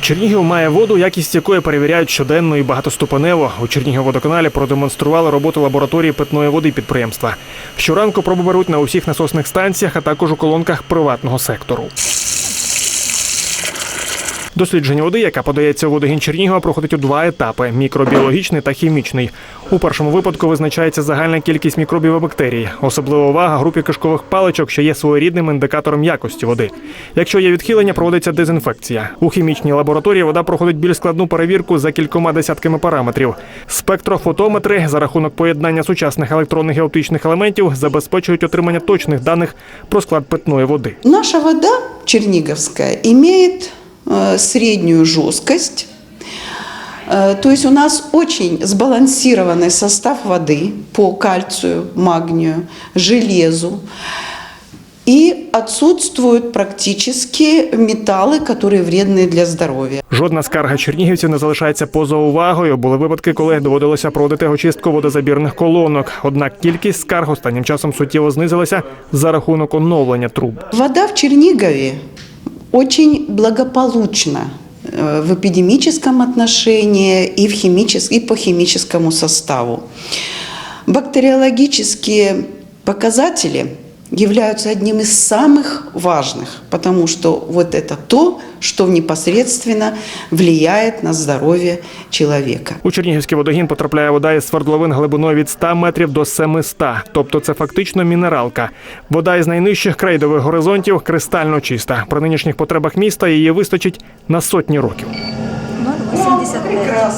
Чернігів має воду, якість якої перевіряють щоденно і багатоступенево. У Чернігівводоканалі продемонстрували роботу лабораторії питної води підприємства. Щоранку проби беруть на усіх насосних станціях, а також у колонках приватного сектору. Дослідження води, яка подається у водогін Чернігова, проходить у два етапи: мікробіологічний та хімічний. У першому випадку визначається загальна кількість мікробів і бактерій. Особлива увага групі кишкових паличок, що є своєрідним індикатором якості води. Якщо є відхилення, проводиться дезінфекція. У хімічній лабораторії вода проходить більш складну перевірку за кількома десятками параметрів. Спектрофотометри за рахунок поєднання сучасних електронних і оптичних елементів забезпечують отримання точних даних про склад питної води. Наша вода черниговская имеет среднюю жесткость. Э, То есть у нас очень сбалансированный состав воды по кальцию, магнию, железу. И отсутствуют практически металлы, которые вредны для здоровья. Жодна скарга чернігівців не залишається поза увагою. Були випадки, коли доводилося проводити очистку водозабірних колонок. Однак кількість скарг останнім часом суттєво знизилася за рахунок оновлення труб. Вода в Чернигове очень благополучна э, в эпидемическом отношении и, в химичес- и по химическому составу. Бактериологические показатели являются одним из самых важных, потому что вот это то, что непосредственно влияет на здоровье человека. У Чернігівський водогін потрапляє вода із свердловин глибиною від 100 метрів до 700, тобто це фактично мінералка. Вода із найнижчих крейдових горизонтів кристально чиста. При нинішніх потребах міста її вистачить на сотні років. 0,85.